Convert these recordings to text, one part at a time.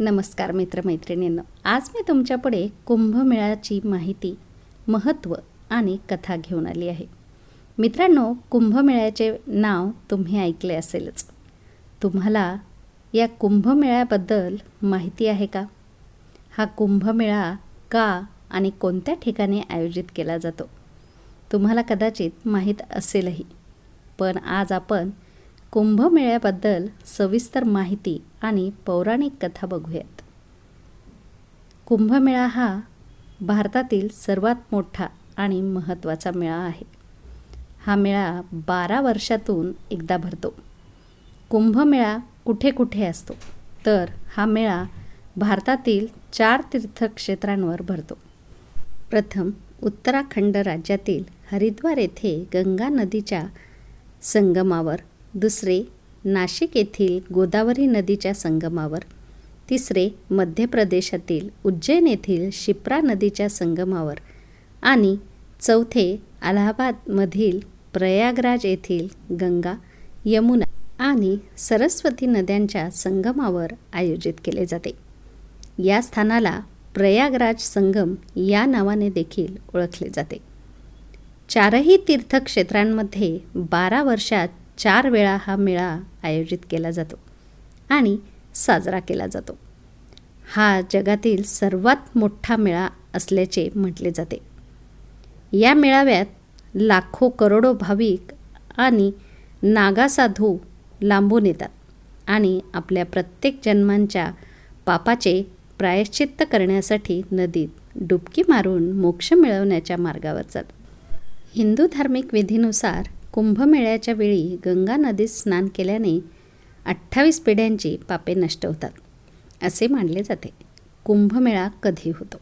नमस्कार मित्रमैत्रिणींनो. आज मी तुमच्यापुढे कुंभमेळ्याची माहिती महत्त्व आणि कथा घेऊन आली आहे. मित्रांनो कुंभमेळ्याचे नाव तुम्ही ऐकले असेलच. तुम्हाला या कुंभमेळ्याबद्दल माहिती आहे का? हा कुंभमेळा का आणि कोणत्या ठिकाणी आयोजित केला जातो? तुम्हाला कदाचित माहीत असेलही. पण आज आपण कुंभमेळ्याबद्दल सविस्तर माहिती आणि पौराणिक कथा बघूयात. कुंभमेळा हा भारतातील सर्वात मोठा आणि महत्त्वाचा मेळा आहे. हा मेळा बारा वर्षातून एकदा भरतो. कुंभमेळा कुठे कुठे असतो? तर हा मेळा भारतातील चार तीर्थक्षेत्रांवर भरतो. प्रथम उत्तराखंड राज्यातील हरिद्वार येथे गंगा नदीच्या संगमावर दुसरे नाशिक येथील गोदावरी नदीच्या संगमावर तिसरे मध्य प्रदेशातील उज्जैन येथील शिप्रा नदीच्या संगमावर आणि चौथे अलाहाबादमधील प्रयागराज येथील गंगा यमुना आणि सरस्वती नद्यांच्या संगमावर आयोजित केले जाते. या स्थानाला प्रयागराज संगम या नावाने देखील ओळखले जाते. चारही तीर्थक्षेत्रांमध्ये बारा वर्षात चार वेळा हा मेळा आयोजित केला जातो आणि साजरा केला जातो. हा जगातील सर्वात मोठा मेळा असल्याचे म्हटले जाते. या मेळाव्यात लाखो करोडो भाविक आणि नागासाधू लांबून येतात आणि आपल्या प्रत्येक जन्मांच्या पापाचे प्रायश्चित्त करण्यासाठी नदीत डुबकी मारून मोक्ष मिळवण्याच्या मार्गावर जातात. हिंदू धार्मिक विधीनुसार कुंभमेळ्याच्या वेळी गंगा नदीत स्नान केल्याने अठ्ठावीस पिढ्यांची पापे नष्ट होतात असे मानले जाते. कुंभमेळा कधी होतो?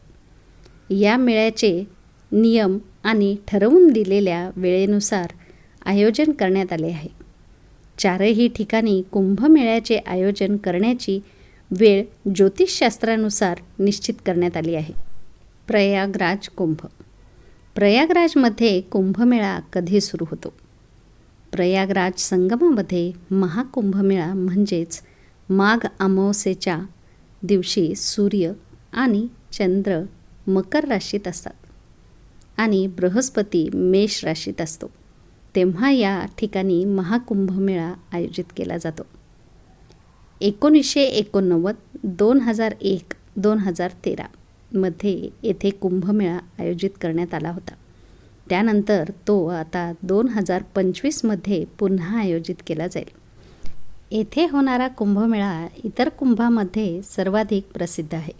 या मेळ्याचे नियम आणि ठरवून दिलेल्या वेळेनुसार आयोजन करण्यात आले आहे. चारही ठिकाणी कुंभमेळ्याचे आयोजन करण्याची वेळ ज्योतिषशास्त्रानुसार निश्चित करण्यात आली आहे. प्रयागराज कुंभ. प्रयागराजमध्ये कुंभमेळा कधी सुरू होतो? प्रयागराज संगमामध्ये महाकुंभमेळा म्हणजेच माघ अमावस्येच्या दिवशी सूर्य आणि चंद्र मकर राशीत असतात आणि बृहस्पती मेष राशीत असतो. तेव्हा या ठिकाणी महाकुंभमेळा आयोजित केला जातो. एकोणीसशे एकोणनव्वद दोन हजार एक दोन हजार तेरामध्ये येथे कुंभमेळा आयोजित करण्यात आला होता. त्यानंतर तो आता दोन हजार पंचवीसमध्ये पुन्हा आयोजित केला जाईल. येथे होणारा कुंभमेळा इतर कुंभामध्ये सर्वाधिक प्रसिद्ध आहे.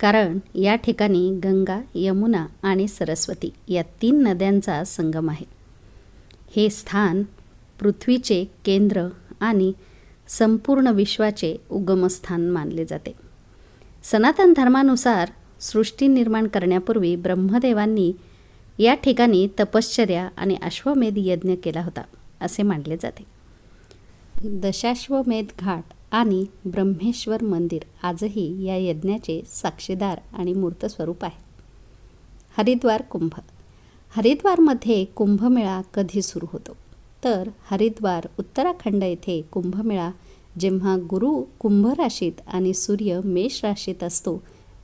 कारण या ठिकाणी गंगा यमुना आणि सरस्वती या तीन नद्यांचा संगम आहे. हे स्थान पृथ्वीचे केंद्र आणि संपूर्ण विश्वाचे उगमस्थान मानले जाते. सनातन धर्मानुसार सृष्टी निर्माण करण्यापूर्वी ब्रह्मदेवांनी या ठिकाणी तपश्चर्या आणि अश्वमेध यज्ञ केला होता असे मानले जाते. दशाश्वमेध घाट आणि ब्रह्मेश्वर मंदिर आजही या यज्ञाचे साक्षीदार आणि मूर्त स्वरूप आहे. हरिद्वार कुंभ. हरिद्वारमध्ये कुंभमेळा कधी सुरू होतो? तर हरिद्वार उत्तराखंड येथे कुंभमेळा जेव्हा गुरु कुंभ राशीत आणि सूर्य मेष राशीत असतो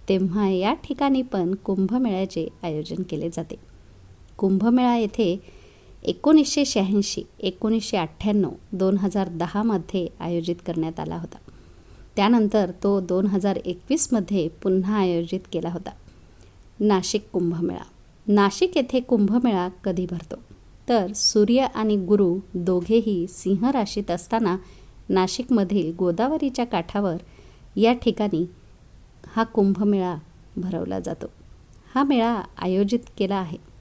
तेव्हा या ठिकाणी पण कुंभमेळ्याचे आयोजन केले जाते. कुंभमेळा येथे एकोणीसशे शहाऐंशी एकोणीसशे अठ्ठ्याण्णव दोन हजार दहामध्ये आयोजित करण्यात आला होता. त्यानंतर तो दोन हजार एकवीसमध्ये पुन्हा आयोजित केला होता. नाशिक कुंभमेळा. नाशिक येथे कुंभमेळा कधी भरतो? तर सूर्य आणि गुरु दोघेही सिंह राशीत असताना नाशिकमधील गोदावरीच्या काठावर या ठिकाणी हा कुंभमेळा भरवला जातो. हा मेळा आयोजित केला आहे.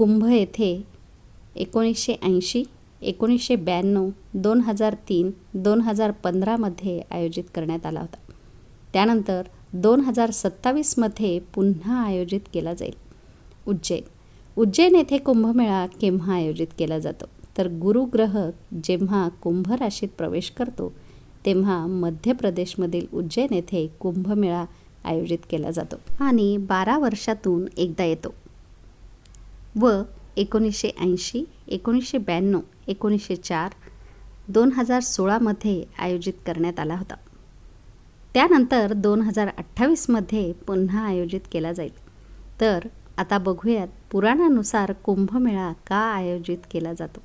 कुंभ येथे एकोणीसशे ऐंशी एकोणीसशे ब्याण्णव दोन हजार तीन दोन हजार पंधरामध्ये आयोजित करण्यात आला होता. त्यानंतर दोन हजार सत्तावीसमध्ये पुन्हा आयोजित केला जाईल. उज्जैन. उज्जैन येथे कुंभमेळा केव्हा आयोजित केला जातो? तर गुरुग्रह जेव्हा कुंभ राशीत प्रवेश करतो तेव्हा मध्य प्रदेशमधील उज्जैन येथे कुंभमेळा आयोजित केला जातो आणि बारा वर्षातून एकदा येतो. व एकोणीसशे ऐंशी एकोणीसशे ब्याण्णव एकोणीसशे चार दोन हजार सोळामध्ये आयोजित करण्यात आला होता. त्यानंतर दोन हजार अठ्ठावीसमध्ये पुन्हा आयोजित केला जाईल. तर आता बघूयात पुराणानुसार कुंभमेळा का आयोजित केला जातो?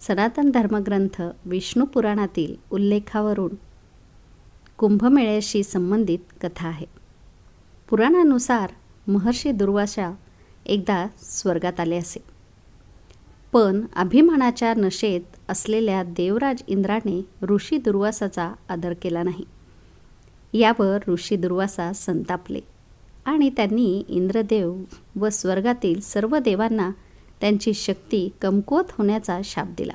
सनातन धर्मग्रंथ विष्णू पुराणातील उल्लेखावरून कुंभमेळ्याशी संबंधित कथा आहे. पुराणानुसार महर्षी दुर्वासा एकदा स्वर्गात आले असे. पण अभिमानाच्या नशेत असलेल्या देवराज इंद्राने ऋषी दुर्वासाचा आदर केला नाही. यावर ऋषी दुर्वासा संतापले आणि त्यांनी इंद्रदेव व स्वर्गातील सर्व देवांना त्यांची शक्ती कमकुवत होण्याचा शाप दिला.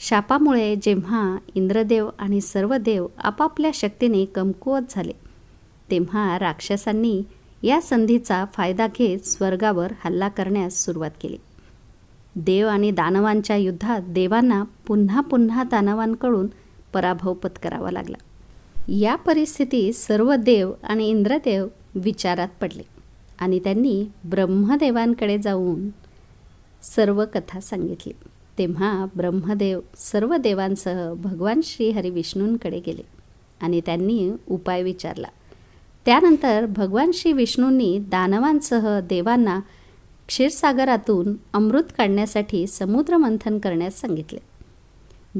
शापामुळे जेव्हा इंद्रदेव आणि सर्व देव आपापल्या शक्तीने कमकुवत झाले तेव्हा राक्षसांनी या संधीचा फायदा घेत स्वर्गावर हल्ला करण्यास सुरुवात केली. देव आणि दानवांच्या युद्धात देवांना पुन्हा पुन्हा दानवांकडून पराभव पत्करावा लागला. या परिस्थितीत सर्व देव आणि इंद्रदेव विचारात पडले आणि त्यांनी ब्रह्मदेवांकडे जाऊन सर्व कथा सांगितली. तेव्हा ब्रह्मदेव सर्व देवांसह भगवान श्री विष्णूंकडे गेले आणि त्यांनी उपाय विचारला. त्यानंतर भगवान श्री विष्णूंनी दानवांसह देवांना क्षीरसागरातून अमृत काढण्यासाठी समुद्रमंथन करण्यास सांगितले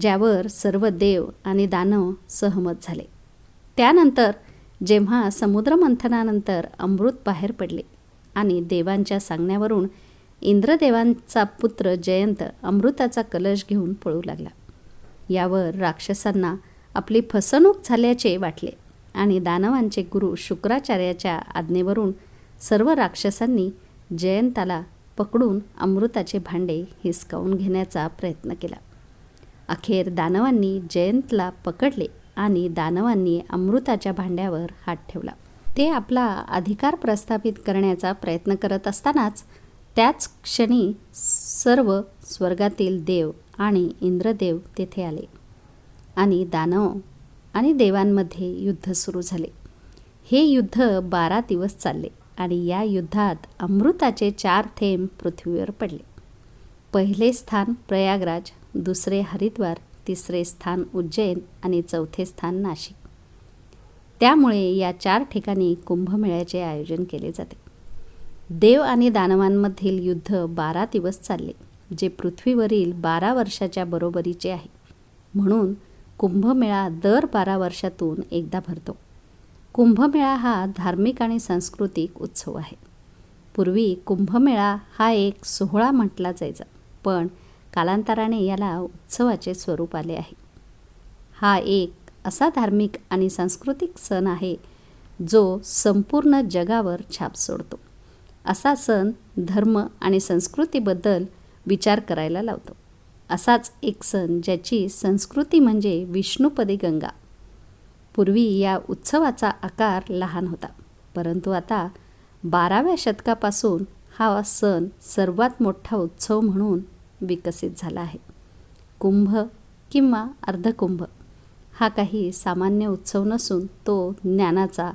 ज्यावर सर्व देव आणि दानव सहमत झाले. त्यानंतर जेव्हा समुद्रमंथनानंतर अमृत बाहेर पडले आणि देवांच्या सांगण्यावरून इंद्रदेवांचा पुत्र जयंत अमृताचा कलश घेऊन पळू लागला यावर राक्षसांना आपली फसवणूक झाल्याचे वाटले. आणि दानवांचे गुरु शुक्राचार्याच्या आज्ञेवरून सर्व राक्षसांनी जयंताला पकडून अमृताचे भांडे हिसकावून घेण्याचा प्रयत्न केला. अखेर दानवांनी जयंतला पकडले आणि दानवांनी अमृताच्या भांड्यावर हात ठेवला. ते आपला अधिकार प्रस्थापित करण्याचा प्रयत्न करत असतानाच त्याच क्षणी सर्व स्वर्गातील देव आणि इंद्रदेव तेथे आले आणि दानव आणि देवांमध्ये युद्ध सुरू झाले. हे युद्ध बारा दिवस चालले आणि या युद्धात अमृताचे चार थेंब पृथ्वीवर पडले. पहिले स्थान प्रयागराज दुसरे हरिद्वार तिसरे स्थान उज्जैन आणि चौथे स्थान नाशिक. त्यामुळे या चार ठिकाणी कुंभमेळ्याचे आयोजन केले जाते. देव आणि दानवांमधील युद्ध बारा दिवस चालले जे पृथ्वीवरील बारा वर्षाच्या बरोबरीचे आहे. म्हणून कुंभमेळा दर बारा वर्षातून एकदा भरतो. कुंभमेळा हा धार्मिक आणि सांस्कृतिक उत्सव आहे. पूर्वी कुंभमेळा हा एक सोहळा म्हटला जायचा पण कालांतराने याला उत्सवाचे स्वरूप आले आहे. हा एक असा धार्मिक आणि सांस्कृतिक सण आहे जो संपूर्ण जगावर छाप सोडतो. असा सण धर्म आणि संस्कृतीबद्दल विचार करायला लावतो. असाच एक सण ज्याची संस्कृती म्हणजे विष्णुपदी गंगा. पूर्वी या उत्सवाचा आकार लहान होता परंतु आता बाराव्या शतकापासून हा सण सर्वात मोठा उत्सव म्हणून विकसित झाला आहे. कुंभ किंवा अर्धकुंभ हा काही सामान्य उत्सव नसून तो ज्ञानाचा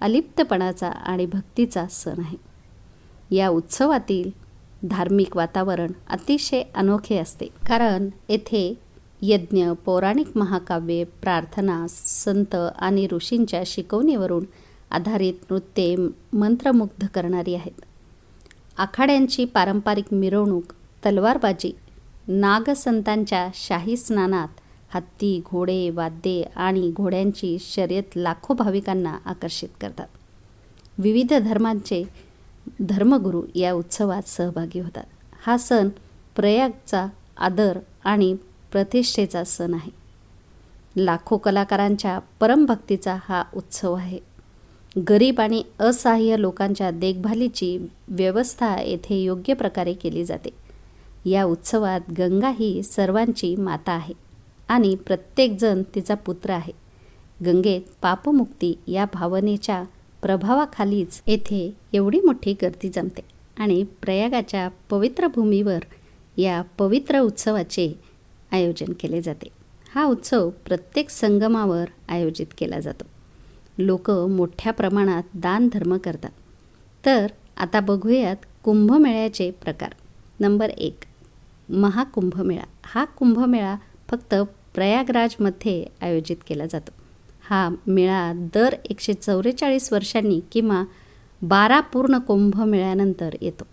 अलिप्तपणाचा आणि भक्तीचा सण आहे. या उत्सवातील धार्मिक वातावरण अतिशय अनोखे असते. कारण येथे यज्ञ पौराणिक महाकाव्ये प्रार्थना संत आणि ऋषींच्या शिकवणीवरून आधारित नृत्ये मंत्रमुग्ध करणारी आहेत. आखाड्यांची पारंपरिक मिरवणूक तलवारबाजी नागसंतांच्या शाही स्नानात हत्ती घोडे वाद्ये आणि घोड्यांची शर्यत लाखो भाविकांना आकर्षित करतात. विविध धर्मांचे धर्मगुरू या उत्सवात सहभागी होतात. हा सण प्रयागचा आदर आणि प्रतिष्ठेचा सण आहे. लाखो कलाकारांच्या परमभक्तीचा हा उत्सव आहे. गरीब आणि असहाय्य लोकांच्या देखभालीची व्यवस्था येथे योग्य प्रकारे केली जाते. या उत्सवात गंगा ही सर्वांची माता आहे आणि प्रत्येकजण तिचा पुत्र आहे. गंगेत पापमुक्ती या भावनेच्या प्रभावाखालीच येथे एवढी मोठी गर्दी जमते. आणि प्रयागाच्या पवित्र भूमीवर या पवित्र उत्सवाचे आयोजन केले जाते. हा उत्सव प्रत्येक संगमावर आयोजित केला जातो. लोक मोठ्या प्रमाणात दान धर्म करतात. तर आता बघूयात कुंभमेळ्याचे प्रकार. नंबर एक महाकुंभमेळा. हा कुंभमेळा फक्त प्रयागराजमध्ये आयोजित केला जातो. हा मेळा दर एकशे चौवेचाळीस वर्षांनी किंवा बारा पूर्ण कुंभमेळ्यानंतर येतो.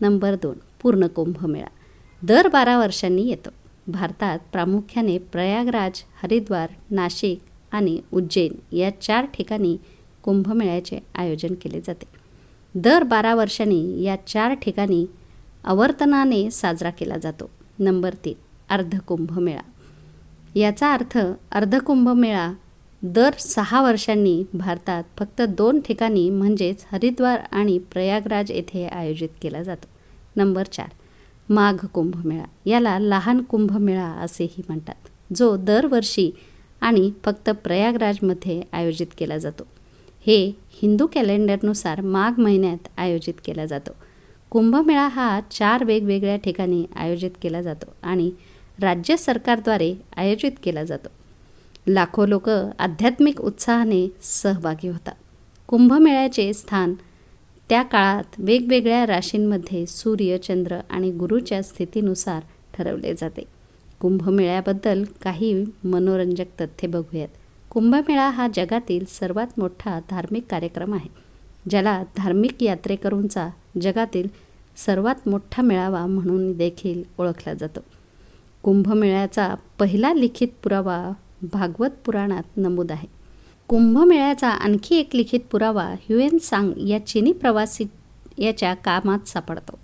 नंबर दोन पूर्ण कुंभमेळा दर बारा वर्षांनी येतो. भारतात प्रामुख्याने प्रयागराज हरिद्वार नाशिक आणि उज्जैन या चार ठिकाणी कुंभमेळ्याचे आयोजन केले जाते. दर बारा वर्षांनी या चार ठिकाणी आवर्तनाने साजरा केला जातो. नंबर तीन अर्धकुंभमेळा याचा अर्थ अर्धकुंभमेळा दर सहा वर्षांनी भारतात फक्त दोन ठिकाणी म्हणजेच हरिद्वार आणि प्रयागराज येथे आयोजित केला जातो. नंबर चार माघ कुंभमेळा. याला लहान कुंभमेळा असेही म्हणतात जो दरवर्षी आणि फक्त प्रयागराजमध्ये आयोजित केला जातो. हे हिंदू कॅलेंडरनुसार माघ महिन्यात आयोजित केला जातो. कुंभमेळा हा चार वेगवेगळ्या ठिकाणी आयोजित केला जातो आणि राज्य सरकारद्वारे आयोजित केला जातो. लाखो लोक आध्यात्मिक उत्साहाने सहभागी होतात. कुंभमेळ्याचे स्थान त्या काळात वेगवेगळ्या राशींमध्ये सूर्य चंद्र आणि गुरुच्या स्थितीनुसार ठरवले जाते. कुंभमेळ्याबद्दल काही मनोरंजक तथ्ये बघूयात. कुंभमेळा हा जगातील सर्वात मोठा धार्मिक कार्यक्रम आहे ज्याला धार्मिक यात्रेकरूंचा जगातील सर्वात मोठा मेळावा म्हणून देखील ओळखला जातो. कुंभमेळ्याचा पहिला लिखित पुरावा भागवत पुराणात नमूद आहे. कुंभमेळ्याचा आणखी एक लिखित पुरावा ह्युएन सांग या चिनी प्रवासी याच्या कामात सापडतो.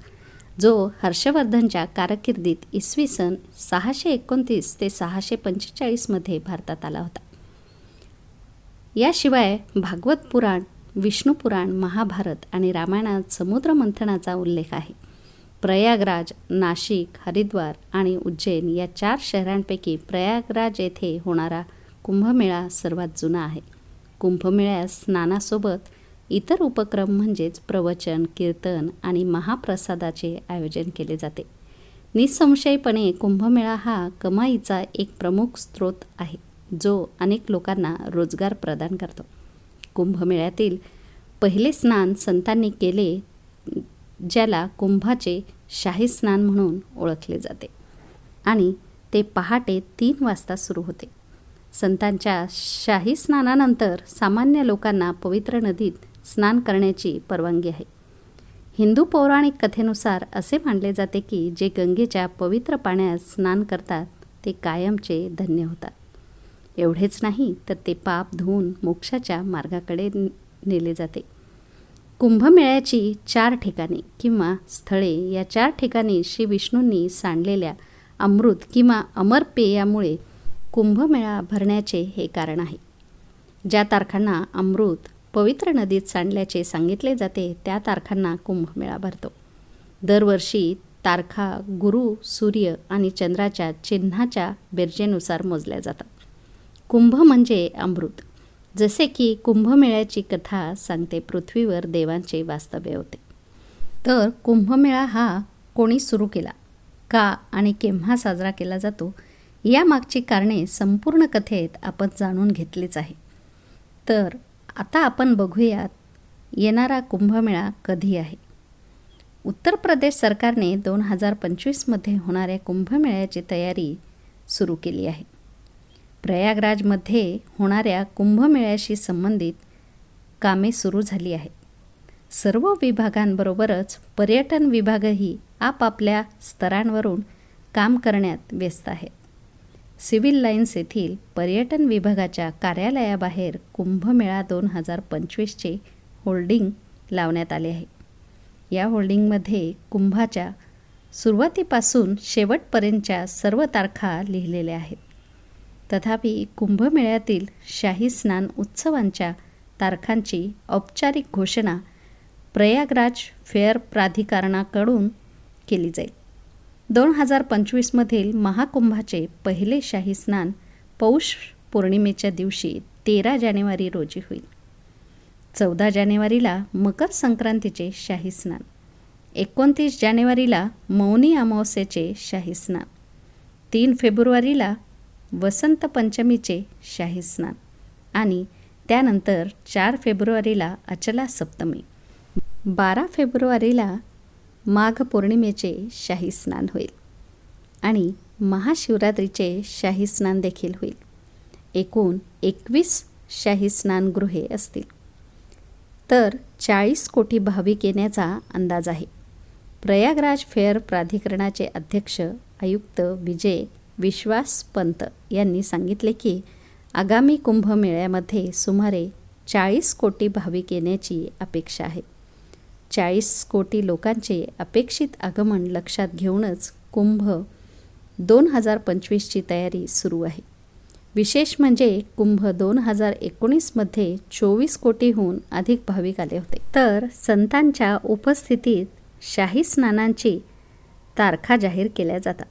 जो हर्षवर्धनच्या कारकिर्दीत इसवी सन सहाशे एकोणतीस ते सहाशे पंचेचाळीसमध्ये भारतात आला होता. याशिवाय भागवत पुराण विष्णुपुराण महाभारत आणि रामायणात समुद्र मंथनाचा उल्लेख आहे. प्रयागराज नाशिक हरिद्वार आणि उज्जैन या चार शहरांपैकी प्रयागराज येथे होणारा कुंभमेळा सर्वात जुना आहे. कुंभमेळ्यास स्नानासोबत इतर उपक्रम म्हणजेच प्रवचन कीर्तन आणि महाप्रसादाचे आयोजन केले जाते. निसंशयपणे कुंभमेळा हा कमाईचा एक प्रमुख स्रोत आहे जो अनेक लोकांना रोजगार प्रदान करतो. कुंभमेळ्यातील पहिले स्नान संतांनी केले ज्याला कुंभाचे शाही स्नान म्हणून ओळखले जाते. आणि ते पहाटे तीन वाजता सुरू होते. संतांच्या शाही स्नानानंतर सामान्य लोकांना पवित्र नदीत स्नान करण्याची परवानगी आहे. हिंदू पौराणिक कथेनुसार असे मानले जाते की जे गंगेच्या पवित्र पाण्यात स्नान करतात ते कायमचे धन्य होतात. एवढेच नाही तर ते पाप धुवून मोक्षाच्या मार्गाकडे नेले जाते. कुंभमेळ्याची चार ठिकाणी किंवा स्थळे या चार ठिकाणी श्री विष्णूंनी सांडलेल्या अमृत किंवा अमर पेयामुळे कुंभमेळा भरण्याचे हे कारण आहे. ज्या तारखांना अमृत पवित्र नदीत सांडल्याचे सांगितले जाते त्या तारखांना कुंभमेळा भरतो. दरवर्षी तारखा गुरु सूर्य आणि चंद्राच्या चिन्हाच्या बेरजेनुसार मोजल्या जातात. कुंभ म्हणजे अमृत. जसे की कुंभमेळ्याची कथा सांगते पृथ्वीवर देवांचे वास्तव्य होते. तर कुंभमेळा हा कोणी सुरू केला? का आणि केव्हा साजरा केला जातो? यामागची कारणे संपूर्ण कथेत आपण जाणून घेतलीच आहे. तर आता आपण बघूयात येणारा कुंभमेळा कधी आहे? उत्तर प्रदेश सरकारने दोन हजार पंचवीसमध्ये होणाऱ्या कुंभमेळ्याची तयारी सुरू केली आहे. प्रयागराजमध्ये होणाऱ्या कुंभमेळ्याशी संबंधित कामे सुरू झाली आहेत. सर्व विभागांबरोबरच पर्यटन विभागही आपापल्या स्तरांवरून काम करण्यात व्यस्त आहेत सिव्हिल लाईन्स येथील पर्यटन विभागाच्या कार्यालयाबाहेर कुंभमेळा दोन हजार पंचवीसचे होल्डिंग लावण्यात आले आहे. या होल्डिंगमध्ये कुंभाच्या सुरुवातीपासून शेवटपर्यंतच्या सर्व तारखा लिहिलेल्या आहेत. तथापि कुंभमेळ्यातील शाही स्नान उत्सवांच्या तारखांची औपचारिक घोषणा प्रयागराज फेअर प्राधिकरणाकडून केली जाईल. दोन हजार पंचवीसमधील महाकुंभाचे पहिले शाही स्नान पौष पौर्णिमेच्या दिवशी तेरा जानेवारी रोजी होईल. चौदा जानेवारीला मकर संक्रांतीचे शाही स्नान. एकोणतीस जानेवारीला मौनी अमावस्येचे शाही स्नान. तीन फेब्रुवारीला वसंत पंचमीचे शाही स्नान. आणि त्यानंतर चार फेब्रुवारीला अचला सप्तमी. बारा फेब्रुवारीला माघ पौर्णिमेचे शाही स्नान होईल. आणि महाशिवरात्रीचे शाही स्नान देखील होईल. एकूण एकवीस शाही स्नानगृहे असतील. तर चाळीस कोटी भाविक येण्याचा अंदाज आहे. प्रयागराज फेअर प्राधिकरणाचे अध्यक्ष आयुक्त विजय विश्वास पंत यांनी सांगितले की आगामी कुंभमेळ्यामध्ये सुमारे चाळीस कोटी भाविक येण्याची अपेक्षा आहे. चाळीस कोटी लोकांचे अपेक्षित आगमन लक्षात घेऊनच कुंभ दोन हजार पंचवीसची तयारी सुरू आहे. विशेष म्हणजे कुंभ दोन हजार एकोणीसमध्ये चोवीस कोटीहून अधिक भाविक आले होते. तर संतांच्या उपस्थितीत शाही स्नानांची तारखा जाहीर केल्या जातात.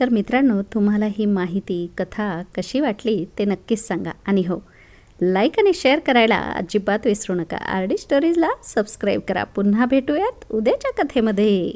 तर मित्रांनो तुम्हाला ही माहिती कथा कशी वाटली ते नक्कीच सांगा. आणि हो लाईक आणि शेअर करायला अजिबात विसरू नका. आर डी स्टोरीजला सबस्क्राईब करा. पुन्हा भेटूयात उद्याच्या कथेमध्ये.